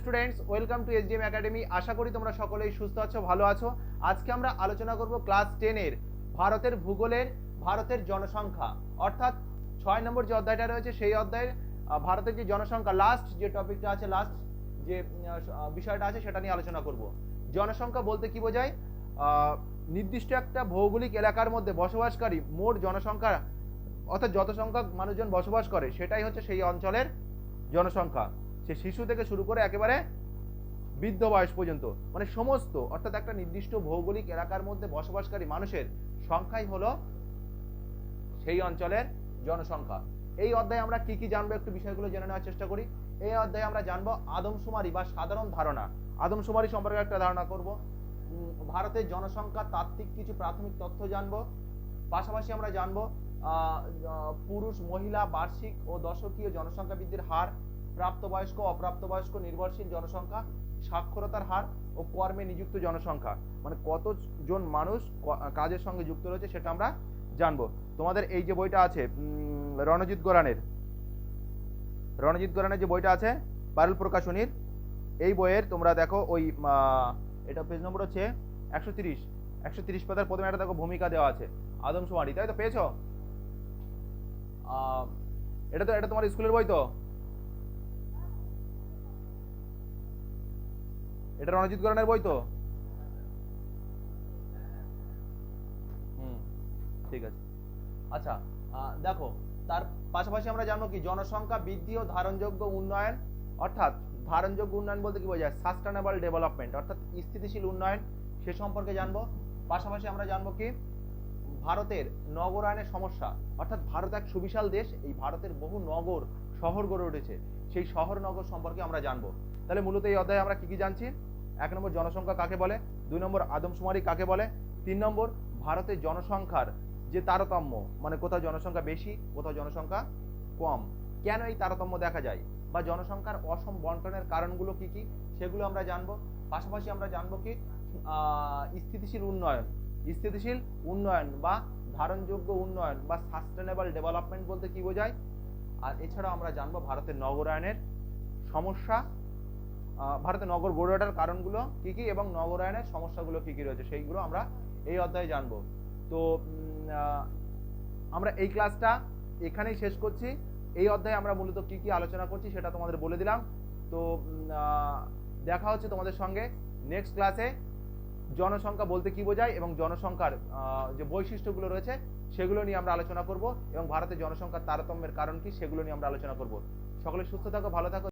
Students welcome to SDM academy আশা করি তোমরা সকলেই সুস্থ আছো, ভালো আছো। আজকে আমরা আলোচনা করব ক্লাস টেনের ভারতের ভূগোলের, ভারতের জনসংখ্যা। অর্থাৎ ছয় নম্বর যে অধ্যায়টা রয়েছে, সেই অধ্যায়ের ভারতের যে জনসংখ্যা লাস্ট যে টপিকটা আছে লাস্ট যে বিষয়টা আছে, সেটা নিয়ে আলোচনা করব। জনসংখ্যা বলতে কি বোঝায়? নির্দিষ্ট একটা ভৌগোলিক এলাকার মধ্যে বসবাসকারী মোট জনসংখ্যা, অর্থাৎ যত সংখ্যক মানুষজন বসবাস করে, সেটাই হচ্ছে সেই অঞ্চলের জনসংখ্যা। সে শিশু থেকে শুরু করে একেবারে বৃদ্ধ বয়স পর্যন্ত মানে সমস্ত, অর্থাৎ একটা নির্দিষ্ট ভৌগোলিক এলাকার মধ্যে বসবাসকারী মানুষের সংখ্যাই হলো সেই অঞ্চলের জনসংখ্যা। এই অধ্যায়ে আমরা কি কি জানব একটু বিষয়গুলো জেনে নেওয়ার চেষ্টা করি। এই অধ্যায়ে আমরা জানব আদমশুমারি বা সাধারণ ধারণা। আদমশুমারি সম্পর্কে একটা ধারণা করব। ভারতের জনসংখ্যা, তাত্ত্বিক কিছু প্রাথমিক তথ্য জানব। পাশাপাশি আমরা জানব পুরুষ, মহিলা, বার্ষিক ও দশকীয় জনসংখ্যা বৃদ্ধির হার প্রাপ্তবয়স্ক, অপ্রাপ্তবয়স্ক, নির্ভরশীল জনসংখ্যা, সাক্ষরতার হার ও কর্মে নিযুক্ত জনসংখ্যা। মানে কতজন মানুষ কাজের সঙ্গে যুক্ত রয়েছে সেটা আমরা জানব। তোমাদের এই যে বইটা আছে রণজিৎ গোরানের রণজিৎ গোরানের যে বইটা আছে পারুল প্রকাশনীর, এই বইয়ের তোমরা দেখো ওই এটা পেজ নম্বর হচ্ছে একশো তিরিশ। একশো তিরিশ পাতার প্রথমে একটা দেখো ভূমিকা দেওয়া আছে, আদমশুমারি, তাই তো পেয়েছ? এটা তো, এটা তোমার স্কুলের বই তো? এটা রণজিৎ গরনের বই তো? হুম, ঠিক আছে। আচ্ছা দেখো, তার পাশাপাশি আমরা জানব কি, জনসংখ্যা বৃদ্ধি ও ধারণযোগ্য উন্নয়ন, অর্থাৎ ধারণযোগ্য উন্নয়ন বলতে কি বোঝায়? সাস্টেনেবল ডেভেলপমেন্ট অর্থাৎ স্থিতিশীল উন্নয়ন, সে সম্পর্কে জানব। পাশাপাশি আমরা জানব কি, ভারতের নগরায়নের সমস্যা, অর্থাৎ ভারত এক সুবিশাল দেশ, এই ভারতের বহু নগর, শহর গড়ে উঠেছে। সেই শহর নগর সম্পর্কে আমরা জানব। তাহলে মূলত এই অধ্যায়ে আমরা কি কি জানছি? এক নম্বর জনসংখ্যা কাকে বলে? দুই নম্বর আদমশুমারি কাকে বলে? তিন নম্বর ভারতের জনসংখ্যার যে তারতম্য মানে কোথাও জনসংখ্যা বেশি, কোথাও জনসংখ্যা কম। কেন এই তারতম্য দেখা যায়? বা জনসংখ্যার অসম বন্টনের কারণগুলো কি কি? সেগুলো আমরা জানব। পাশাপাশি আমরা জানব কি স্থিতিশীল উন্নয়ন। স্থিতিশীল উন্নয়ন বা ধারণযোগ্য উন্নয়ন বা সাস্টেনেবল ডেভেলপমেন্ট বলতে কি বোঝায়? আর এছাড়াও আমরা জানব ভারতের নগরায়নের সমস্যা আহ, ভারতের নগর গড়ে ওঠার কারণগুলো কি কি এবং নগরায়নের সমস্যাগুলো কি কি রয়েছে সেইগুলো আমরা এই অধ্যায়ে জানব। তো আমরা এই ক্লাসটা এখানেই শেষ করছি। এই অধ্যায়ে আমরা মূলত কি কি আলোচনা করছি সেটা তোমাদের বলে দিলাম। তো দেখা হচ্ছে তোমাদের সঙ্গে নেক্সট ক্লাসে জনসংখ্যা বলতে কি বোঝায় এবং জনসংখ্যার যে বৈশিষ্ট্যগুলো রয়েছে সেগুলো নিয়ে আমরা আলোচনা করব এবং ভারতের জনসংখ্যার তারতম্যের কারণ কি সেগুলো নিয়ে আমরা আলোচনা করব। সকলে সুস্থ থাকো ভালো থাকো।